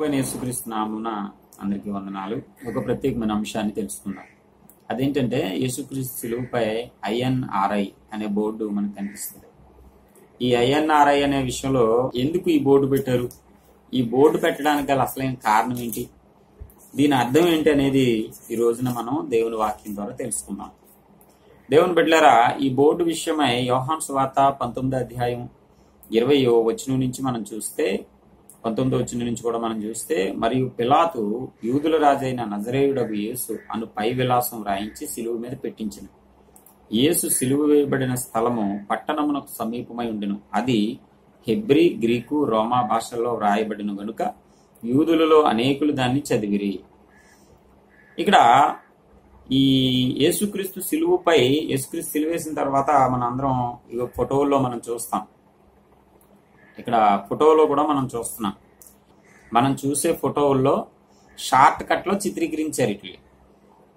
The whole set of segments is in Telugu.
ప్రభువైన యేసుక్రీస్తు నామున అందరికీ వందనాలు. ఒక ప్రత్యేకమైన అంశాన్ని తెలుసుకుందాం. అదేంటంటే యేసుక్రీస్తు సిలువుపై ఐఎన్ఆర్ఐ అనే బోర్డు మనకు కనిపిస్తుంది. ఈ ఐఎన్ఆర్ఐ అనే విషయంలో ఎందుకు ఈ బోర్డు పెట్టారు? ఈ బోర్డు పెట్టడానికి గల అసలైన కారణం ఏంటి? దీని అర్థం ఏంటి అనేది ఈ రోజున మనం దేవుని వాక్యం ద్వారా తెలుసుకుందాం. దేవుని బిడ్డలారా ఈ బోర్డు విషయమై యోహాన్స్ వార్త పంతొమ్మిది అధ్యాయం ఇరవై వచనం నుంచి మనం చూస్తే పంతొమ్మిదో వచ్చిన నుంచి కూడా మనం చూస్తే మరియు పిలాతు యూదుల రాజైన నజరేయుడగు యేసు అను పై విలాసం రాయించి సిలువు మీద పెట్టించిన. యేసు సిలువు వేయబడిన స్థలము పట్టణమునకు సమీపమై ఉండెను. అది హెబ్రి గ్రీకు రోమా భాషల్లో వ్రాయబడిన గనుక యూదులలో అనేకులు దాన్ని చదివిరి. ఇక్కడ ఈ యేసుక్రీస్తు సిలువుపై యేసుక్రీస్తు సిలువేసిన తర్వాత మన అందరం ఫోటోల్లో మనం చూస్తాం. ఇక్కడ ఫోటోలో కూడా మనం చూస్తున్నాం. మనం చూసే ఫోటోల్లో షార్ట్ కట్లో చిత్రీకరించారు ఇట్లా.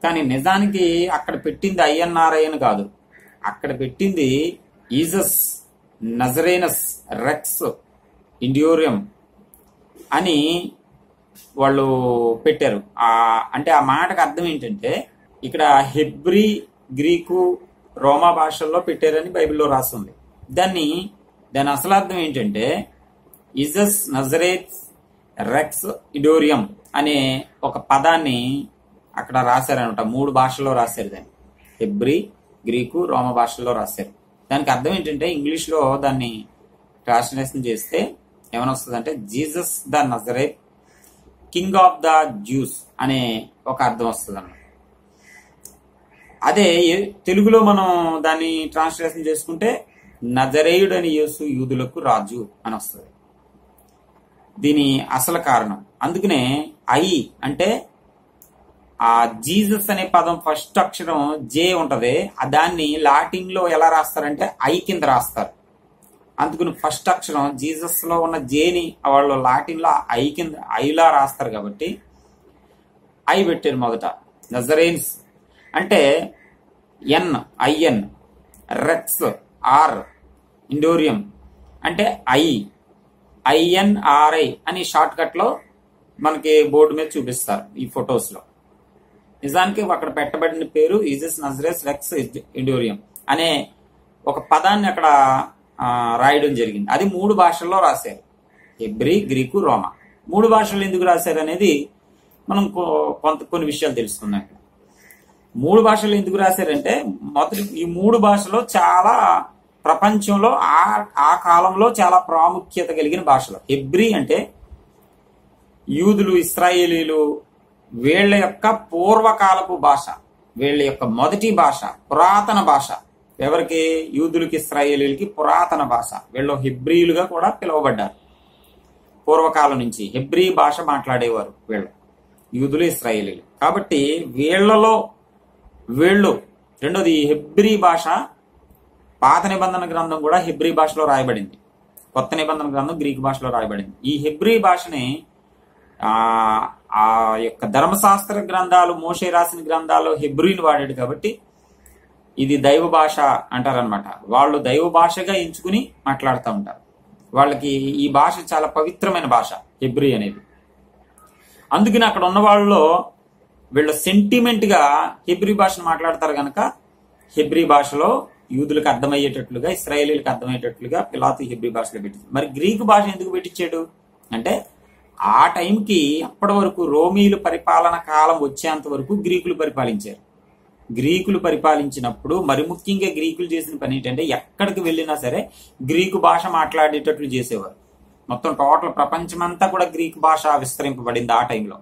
కానీ నిజానికి అక్కడ పెట్టింది ఐఎన్ఆర్ఐ అని కాదు. అక్కడ పెట్టింది ఈజస్ నజరేనస్ రెక్స్ ఇండ్యూరియం అని వాళ్ళు పెట్టారు. ఆ అంటే ఆ మాటకు అర్థం ఏంటంటే ఇక్కడ హెబ్రి గ్రీకు రోమా భాషల్లో పెట్టారని బైబిల్లో రాస్తుంది దాన్ని దాని అసలు అర్థం ఏంటంటే ఇజస్ నజరేత్ రెక్స్ ఇడోరియం అనే ఒక పదాన్ని అక్కడ రాశారనమాట. మూడు భాషల్లో రాశారు దాన్ని. హెబ్రి గ్రీకు రోమ భాషల్లో రాశారు. దానికి అర్థం ఏంటంటే ఇంగ్లీష్లో దాన్ని ట్రాన్స్లేషన్ చేస్తే ఏమైనా వస్తుంది అంటే Jesus the Nazareth king of the Jews అనే ఒక అర్థం వస్తుంది అన్నమాట అదే తెలుగులో మనం దాన్ని ట్రాన్స్లేషన్ చేసుకుంటే నజరేయుడని యేసు యూదులకు రాజు అని వస్తుంది. దీని అసలు కారణం. అందుకనే ఐ అంటే ఆ జీసస్ అనే పదం ఫస్ట్ అక్షరం జే ఉంటది. దాన్ని లాటిన్లో ఎలా రాస్తారంటే ఐ కింద రాస్తారు. అందుకని ఫస్ట్ అక్షరం జీసస్లో ఉన్న జేని వాళ్ళు లాటిన్లో ఐ కింద ఐలా రాస్తారు కాబట్టి ఐ పెట్టారు మొదట. నజరేన్స్. అంటే ఎన్ ఐఎన్ రెక్స్ ఆర్ ఇండోరియం. అంటే ఐ. ఐఎన్ఆర్ఐ అని షార్ట్ కట్లో మనకి బోర్డు మీద చూపిస్తారు ఈ ఫొటోస్లో నిజానికి అక్కడ పెట్టబడిన పేరు ఈజిస్ నజరేస్ రెక్స్ ఇండోరియం అనే ఒక పదాన్ని అక్కడ రాయడం జరిగింది. అది మూడు భాషల్లో రాశారు. హెబ్రి గ్రీకు రోమా. మూడు భాషలు ఎందుకు రాశారు అనేది మనం కొంత కొన్ని విషయాలు తెలుసుకుందాం మూడు భాషలు ఎందుకు రాశారంటే మొదటి ఈ మూడు భాషలో చాలా ప్రపంచంలో ఆ ఆ కాలంలో చాలా ప్రాముఖ్యత కలిగిన భాషలు. హెబ్రి అంటే యూదులు ఇస్రాయేలీలు వీళ్ళ యొక్క పూర్వకాలపు భాష వీళ్ళ యొక్క మొదటి భాష పురాతన భాష. ఎవరికి? యూదులకి ఇస్రాయేలీలకి పురాతన భాష. వీళ్ళు హెబ్రియులుగా కూడా పిలువబడ్డారు. పూర్వకాలం నుంచి హెబ్రి భాష మాట్లాడేవారు వీళ్ళు. యూదులు ఇస్రాయేలీలు. కాబట్టి వీళ్ళలో వీళ్ళు రెండోది హెబ్రి భాష పాత నిబంధన గ్రంథం కూడా హిబ్రీ భాషలో రాయబడింది. కొత్త నిబంధన గ్రంథం గ్రీక్ భాషలో రాయబడింది. ఈ హిబ్రీ భాషని ఆ యొక్క ధర్మశాస్త్ర గ్రంథాలు మోషే రాసిన గ్రంథాల్లో హెబ్రిని వాడాడు కాబట్టి ఇది దైవ భాష అంటారనమాట వాళ్ళు దైవ భాషగా ఎంచుకుని మాట్లాడుతూ ఉంటారు. వాళ్ళకి ఈ భాష చాలా పవిత్రమైన భాష హిబ్రీ అనేది. అందుకని అక్కడ ఉన్న వాళ్ళలో వీళ్ళు సెంటిమెంట్గా భాషను మాట్లాడతారు కనుక హిబ్రీ భాషలో యూదులకు అర్థమయ్యేటట్లుగా ఇస్రాయేలీలకు అర్థమయ్యేటట్లుగా పిలాతు హిబ్రీ భాషలో పెట్టింది. మరి గ్రీకు భాష ఎందుకు పెట్టించాడు? అంటే ఆ టైంకి అప్పటి వరకు రోమీలు పరిపాలన కాలం వచ్చేంత వరకు గ్రీకులు పరిపాలించారు. గ్రీకులు పరిపాలించినప్పుడు మరి ముఖ్యంగా గ్రీకులు చేసిన పని ఏంటంటే ఎక్కడికి వెళ్ళినా సరే గ్రీకు భాష మాట్లాడేటట్లు చేసేవారు. మొత్తం టోటల్ ప్రపంచమంతా కూడా గ్రీకు భాష విస్తరింపబడింది ఆ టైంలో.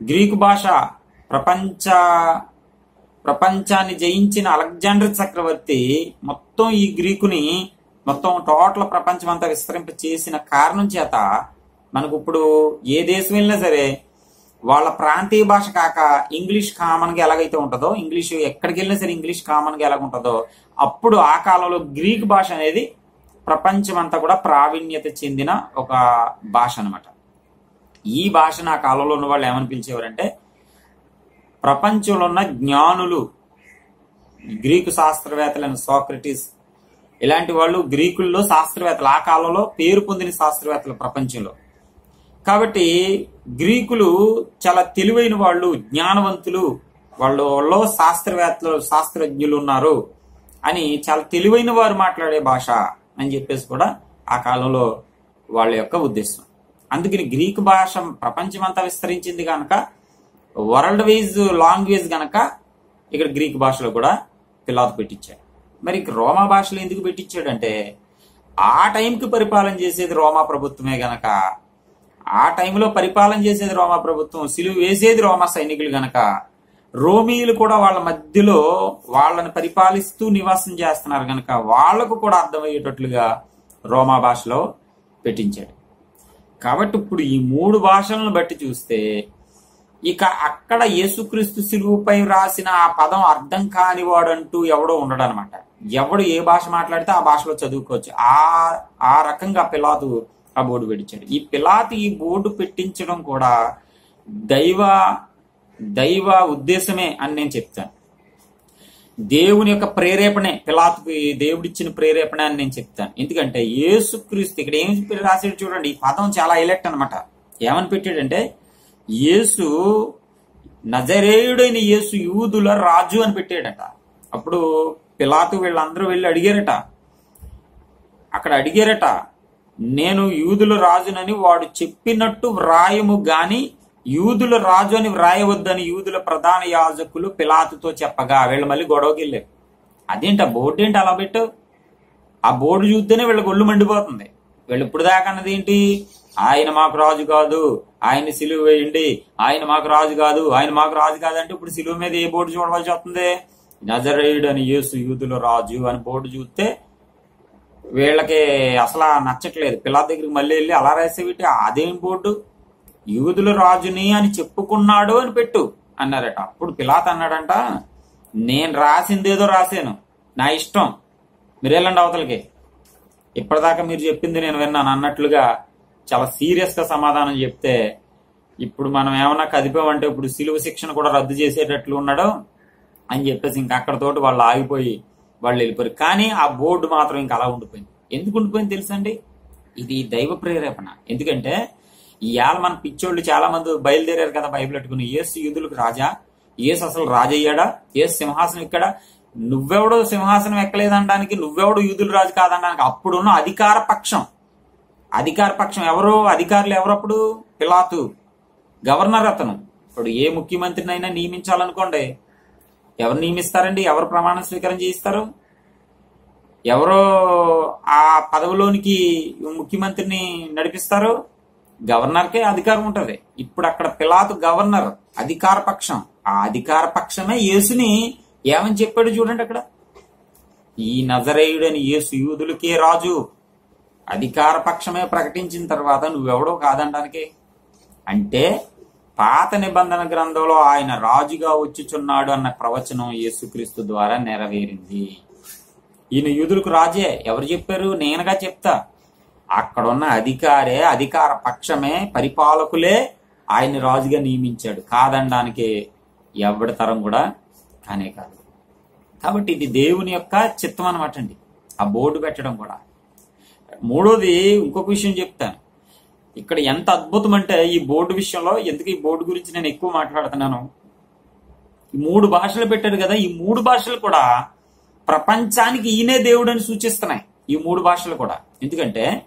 గ్రీకు భాష ప్రపంచ ప్రపంచాన్ని జయించిన అలెగ్జాండర్ చక్రవర్తి మొత్తం ఈ గ్రీకుని మొత్తం టోటల్ ప్రపంచం అంతా విస్తరింప చేసిన కారణం చేత మనకు ఇప్పుడు ఏ దేశం వెళ్ళినా సరే వాళ్ళ ప్రాంతీయ భాష కాక ఇంగ్లీష్ కామన్గా ఎలాగైతే ఉంటుందో ఇంగ్లీష్ ఎక్కడికి వెళ్ళినా సరే ఇంగ్లీష్ కామన్గా ఎలాగ ఉంటుందో అప్పుడు ఆ కాలంలో గ్రీక్ భాష అనేది ప్రపంచం అంతా కూడా ప్రావీణ్యత చెందిన ఒక భాష అనమాట ఈ భాషను ఆ కాలంలో ఉన్న వాళ్ళు ఏమని పిలిచేవారంటే ప్రపంచంలో ఉన్న జ్ఞానులు గ్రీకు శాస్త్రవేత్తలైన సోక్రటీస్ ఇలాంటి వాళ్ళు గ్రీకుల్లో శాస్త్రవేత్తలు. ఆ కాలంలో పేరు పొందిన శాస్త్రవేత్తలు ప్రపంచంలో. కాబట్టి గ్రీకులు చాలా తెలివైన వాళ్ళు జ్ఞానవంతులు. వాళ్ళలో శాస్త్రవేత్తలు శాస్త్రజ్ఞులు ఉన్నారు అని చాలా తెలివైన వారు మాట్లాడే భాష అని చెప్పేసి కూడా ఆ కాలంలో వాళ్ళ యొక్క ఉద్దేశం. అందుకని గ్రీకు భాష ప్రపంచమంతా విస్తరించింది కనుక వరల్డ్ వైజ్ లాంగ్వేజ్ గనక ఇక్కడ గ్రీక్ భాషలో కూడా పిలాతు పెట్టించాడు మరి రోమా భాషలో ఎందుకు పెట్టించాడంటే ఆ టైంకి పరిపాలన చేసేది రోమా ప్రభుత్వమే గనక ఆ టైంలో పరిపాలన చేసేది రోమా ప్రభుత్వం సిలువు వేసేది రోమా సైనికులు గనక రోమీయులు కూడా వాళ్ళ మధ్యలో వాళ్ళని పరిపాలిస్తూ నివాసం చేస్తున్నారు గనక వాళ్ళకు కూడా అర్థమయ్యేటట్లుగా రోమా భాషలో పెట్టించాడు. కాబట్టి ఇప్పుడు ఈ మూడు భాషలను బట్టి చూస్తే ఇక అక్కడ యేసుక్రీస్తు శిలువుపై రాసిన ఆ పదం అర్థం కాని వాడంటూ ఎవడో ఉండడు అనమాట ఎవడు ఏ భాష మాట్లాడితే ఆ భాషలో చదువుకోవచ్చు. ఆ ఆ రకంగా పిలాతు ఆ బోర్డు పెట్టించాడు ఈ పిలాతు ఈ బోర్డు పెట్టించడం కూడా దైవ దైవ ఉద్దేశమే అని నేను చెప్తాను. దేవుని యొక్క ప్రేరేపణే పిలాతుకి దేవుడిచ్చిన ప్రేరేపణ అని నేను చెప్తాను. ఎందుకంటే యేసుక్రీస్తు ఇక్కడ ఏం రాసాడు చూడండి ఈ పదం చాలా ఎలెక్ట్ అనమాట ఏమని పెట్టాడంటే యేసు నజరేయుడైన యేసు యూదుల రాజు అని పెట్టాడట. అప్పుడు పిలాతు వీళ్ళందరూ వెళ్ళి అడిగారట. అక్కడ అడిగారట నేను యూదుల రాజునని వాడు చెప్పినట్టు వ్రాయము గాని యూదుల రాజు అని వ్రాయవద్దని యూదుల ప్రధాన యాజకులు పిలాతుతో చెప్పగా వీళ్ళు మళ్ళీ గొడవకి వెళ్ళారు. అదేంటి ఆ బోర్డు ఏంటి అలా పెట్టు? ఆ బోర్డు చూస్తేనే వీళ్ళకి ఒళ్ళు మండిపోతుంది. వీళ్ళు ఇప్పుడు దాకా అన్నది ఏంటి? ఆయన మాకు రాజు కాదు. ఆయన సిలువ వేయండి. ఆయన మాకు రాజు కాదు. ఆయన మాకు రాజు కాదంటే ఇప్పుడు సిలువ మీద ఏ బోర్డు చూడవలసి వస్తుంది? నజరేయుడు అని యేసు యూదుల రాజు అని బోర్డు చూస్తే వీళ్ళకి అసలు నచ్చట్లేదు. పిల్లల దగ్గరికి మళ్ళీ వెళ్ళి అలా రాసేవిటి? అదేం బోర్డు? యూదుల రాజుని అని చెప్పుకున్నాడు అని పెట్టు అన్నారట. అప్పుడు పిలాత్ అన్నాడంట నేను రాసిందేదో రాశాను. నా ఇష్టం. మీరు వెళ్ళండి అవతలకి. ఇప్పటిదాకా మీరు చెప్పింది నేను విన్నాను. అన్నట్లుగా చాలా సీరియస్గా సమాధానం చెప్తే ఇప్పుడు మనం ఏమన్నా కదిపామంటే ఇప్పుడు సిలువ శిక్షణ కూడా రద్దు చేసేటట్లు ఉన్నాడు అని చెప్పేసి ఇంకా అక్కడతోటి వాళ్ళు ఆగిపోయి వాళ్ళు వెళ్ళిపోయారు. కానీ ఆ బోర్డు మాత్రం ఇంకా అలా ఉండిపోయింది. ఎందుకు ఉండిపోయింది తెలుసండి ఇది దైవ ప్రేరేపణ. ఎందుకంటే ఇవాళ మన పిచ్చోళ్ళు చాలా మంది బయలుదేరారు కదా బైబిల్ పెట్టుకుని. ఏసు యూదులకు రాజా ఏసు అసలు రాజయ్యాడా ఏసు సింహాసనం ఇక్కడ నువ్వెవడో సింహాసనం ఎక్కలేదనడానికి నువ్వెవడో యూదులు రాజు కాదనడానికి అప్పుడున్న అధికార పక్షం అధికార పక్షం ఎవరో అధికారులు ఎవరప్పుడు? పిలాతు. గవర్నర్ అతను. ఇప్పుడు ఏ ముఖ్యమంత్రినైనా నియమించాలనుకోండి ఎవరు నియమిస్తారండి? ఎవరు ప్రమాణ స్వీకారం చేయిస్తారు? ఎవరో ఆ పదవిలోనికి ముఖ్యమంత్రిని నడిపిస్తారు? గవర్నర్కే అధికారం ఉంటుంది. ఇప్పుడు అక్కడ పిలాతు గవర్నర్ అధికార పక్షం. ఆ అధికార పక్షమే యేసుని ఏమని చెప్పాడు చూడండి అక్కడ. ఈ నజరేయుడని యేసు యూదులకే రాజు. అధికార పక్షమే ప్రకటించిన తర్వాత నువ్వెవడో కాదనడానికి అంటే పాత నిబంధన గ్రంథంలో ఆయన రాజుగా వచ్చుచున్నాడు అన్న ప్రవచనం యేసుక్రీస్తు ద్వారా నెరవేరింది. ఈయన యూదులకు రాజే ఎవరు చెప్పారు? నేనుగా చెప్తా. అక్కడున్న అధికారే అధికార పక్షమే పరిపాలకులే ఆయన రాజుగా నియమించాడు. కాదనడానికి ఎవడి తరం కూడా కానే కాదు. కాబట్టి ఇది దేవుని యొక్క చిత్తం అనమాట అండి. ఆ బోర్డు పెట్టడం కూడా. మూడోది ఇంకొక విషయం చెప్తాను. ఇక్కడ ఎంత అద్భుతం అంటే ఈ బోర్డు విషయంలో ఎందుకు ఈ బోర్డు గురించి నేను ఎక్కువ మాట్లాడుతున్నాను? ఈ మూడు భాషలు పెట్టాడు కదా ఈ మూడు భాషలు కూడా ప్రపంచానికి ఈయనే దేవుడు అని సూచిస్తున్నాయి ఈ మూడు భాషలు కూడా. ఎందుకంటే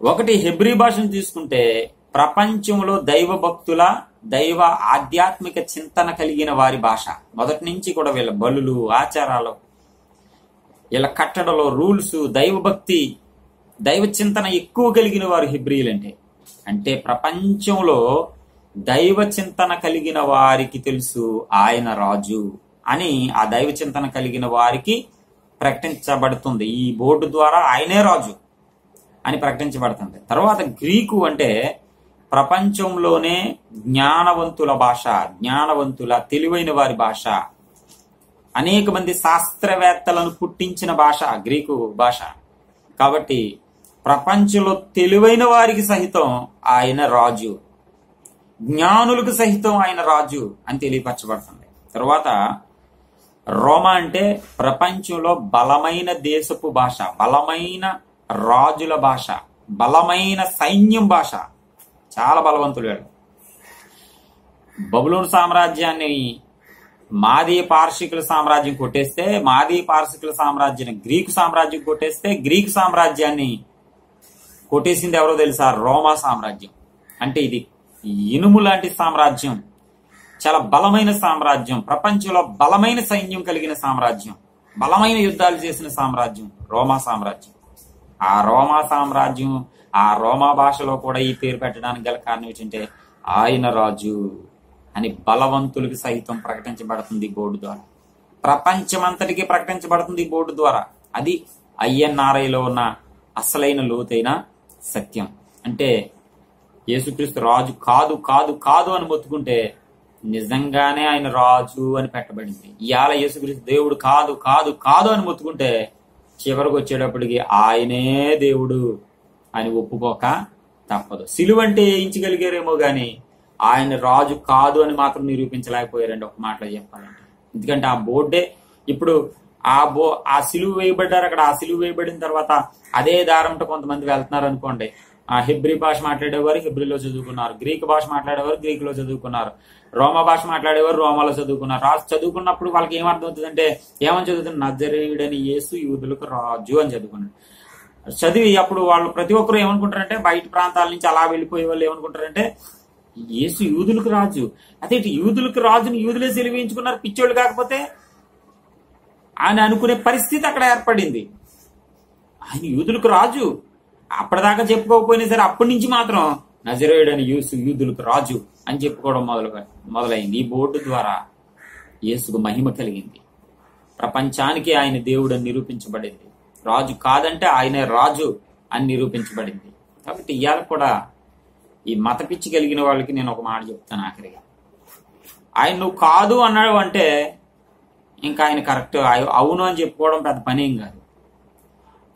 ఒకటి హెబ్రీ భాషను తీసుకుంటే ప్రపంచంలో దైవ భక్తుల దైవ ఆధ్యాత్మిక చింతన కలిగిన వారి భాష. మొదటి నుంచి కూడా వీళ్ళ బలులు ఆచారాలు వీళ్ళ కట్టడలో రూల్స్ దైవభక్తి దైవ చింతన ఎక్కువ కలిగిన వారు హిబ్రియులంటే. అంటే ప్రపంచంలో దైవ చింతన కలిగిన వారికి తెలుసు ఆయన రాజు అని ఆ దైవ చింతన కలిగిన వారికి ప్రకటించబడుతుంది. ఈ బోర్డు ద్వారా ఆయనే రాజు అని ప్రకటించబడుతుంది. తర్వాత గ్రీకు అంటే ప్రపంచంలోనే జ్ఞానవంతుల భాష జ్ఞానవంతుల తెలివైన వారి భాష అనేక మంది శాస్త్రవేత్తలను పుట్టించిన భాష గ్రీకు భాష. కాబట్టి ప్రపంచంలో తెలివైన వారికి సహితం ఆయన రాజు. జ్ఞానులకు సహితం ఆయన రాజు అని తెలియపరచబడుతుంది. తర్వాత రోమా అంటే ప్రపంచంలో బలమైన దేశపు భాష బలమైన రాజుల భాష బలమైన సైన్యం భాష. చాలా బలవంతులు వీడు బబులోన్ సామ్రాజ్యాన్ని మాదీ పార్షికుల సామ్రాజ్యం కొట్టేస్తే మాదీ పార్షికుల సామ్రాజ్యాన్ని గ్రీకు సామ్రాజ్యం కొట్టేస్తే గ్రీకు సామ్రాజ్యాన్ని కొట్టేసింది ఎవరో తెలుసా? రోమా సామ్రాజ్యం. అంటే ఇది ఇనుము లాంటి సామ్రాజ్యం. చాలా బలమైన సామ్రాజ్యం. ప్రపంచంలో బలమైన సైన్యం కలిగిన సామ్రాజ్యం. బలమైన యుద్ధాలు చేసిన సామ్రాజ్యం రోమా సామ్రాజ్యం. ఆ రోమా సామ్రాజ్యం ఆ రోమా భాషలో కూడా ఈ పేరు పెట్టడానికి గల కారణం ఏంటంటే ఆయన రాజు. అని బలవంతులకి సైతం ప్రకటించబడుతుంది బోర్డు ద్వారా. ప్రపంచమంతటికి ప్రకటించబడుతుంది బోర్డు ద్వారా. అది ఐఎన్ఆర్ఐలో ఉన్న అసలైన లోతైన సత్యం. అంటే యేసుక్రీస్తు రాజు కాదు కాదు కాదు అని మొత్తుకుంటే నిజంగానే ఆయన రాజు అని పెట్టబడింది. ఇవాళ యేసుక్రీస్తు దేవుడు కాదు కాదు కాదు అని మొత్తుకుంటే చివరికి వచ్చేటప్పటికి ఆయనే దేవుడు అని ఒప్పుకోక తప్పదు. సిలువంటే వేయించగలిగారేమో కానీ ఆయన రాజు కాదు అని మాత్రం నిరూపించలేకపోయారండి ఒక మాటలో చెప్పాలంటే. ఎందుకంటే ఆ బోర్డే ఇప్పుడు ఆ బో ఆ సిలువు వేయబడ్డారు. అక్కడ ఆ సిలువు వేయబడిన తర్వాత అదే దారంతో కొంతమంది వెళ్తున్నారు అనుకోండి. ఆ హిబ్రీ భాష మాట్లాడేవారు హిబ్రిలో చదువుకున్నారు. గ్రీక్ భాష మాట్లాడేవారు గ్రీక్లో చదువుకున్నారు. రోమా భాష మాట్లాడేవారు రోమాలో చదువుకున్నారు. రాజు చదువుకున్నప్పుడు వాళ్ళకి ఏమర్థం అవుతుందంటే ఏమని చదువుతుంది? నజరేయుడని యేసు యూదులకు రాజు అని చదువుకున్నాడు. చదివి అప్పుడు వాళ్ళు ప్రతి ఒక్కరు ఏమనుకుంటారంటే బయట ప్రాంతాల నుంచి అలా వెళ్ళిపోయే వాళ్ళు ఏమనుకుంటారంటే యేసు యూదులకు రాజు. అదే ఇటు యూదులకు రాజుని యూదులే సెలివించుకున్నారు పిచ్చోళ్ళు కాకపోతే ఆయన అనుకునే పరిస్థితి అక్కడ ఏర్పడింది. ఆయన యూదులకు రాజు. అప్పటిదాకా చెప్పుకోకపోయినా సరే అప్పటి నుంచి మాత్రం నజరేయుడని యూసు యూదులకు రాజు అని చెప్పుకోవడం మొదలు మొదలైంది. ఈ బోర్డు ద్వారా యేసుకు మహిమ కలిగింది. ప్రపంచానికి ఆయన దేవుడు అని నిరూపించబడింది. రాజు కాదంటే ఆయనే రాజు అని నిరూపించబడింది. కాబట్టి ఇవాళ కూడా ఈ మత పిచ్చి కలిగిన వాళ్ళకి నేను ఒక మాట చెప్తాను ఆఖరిగా. ఆయన నువ్వు కాదు అన్నాడు అంటే ఇంకా ఆయన కరెక్ట్ అవును అని చెప్పుకోవడం పెద్ద పని ఏం కాదు.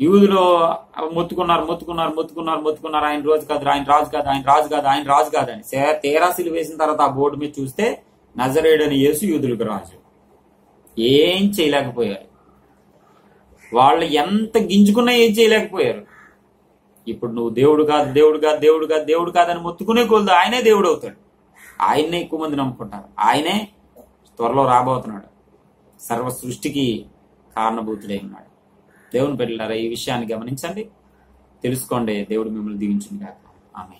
యూదులో మొత్తుకున్నారు మొత్తుకున్నారు మొత్తుకున్నారు మొత్తుకున్నారు. ఆయన రోజు కాదు ఆయన రాజు కాదు ఆయన రాజు కాదు ఆయన రాజు కాదు అని. సే- తేరాసిలు వేసిన తర్వాత ఆ బోర్డు మీద చూస్తే నజరేడని యేసు యూదులకు రాజు. ఏం చేయలేకపోయారు. వాళ్ళు ఎంత గింజుకున్నా ఏం చేయలేకపోయారు. ఇప్పుడు నువ్వు దేవుడు కాదు దేవుడు కాదు దేవుడు కాదు దేవుడు కాదని మొత్తుకునే కొలదు ఆయనే దేవుడు అవుతాడు. ఆయన్నే ఎక్కువ మంది నమ్ముకుంటారు. ఆయనే త్వరలో రాబోతున్నాడు. సర్వ సృష్టికి కారణభూతుడై ఉన్నాడు. దేవుని పెట్టారా ఈ విషయాన్ని గమనించండి. తెలుసుకోండి దేవుడు మిమ్మల్ని దీవించింది కాక ఆమె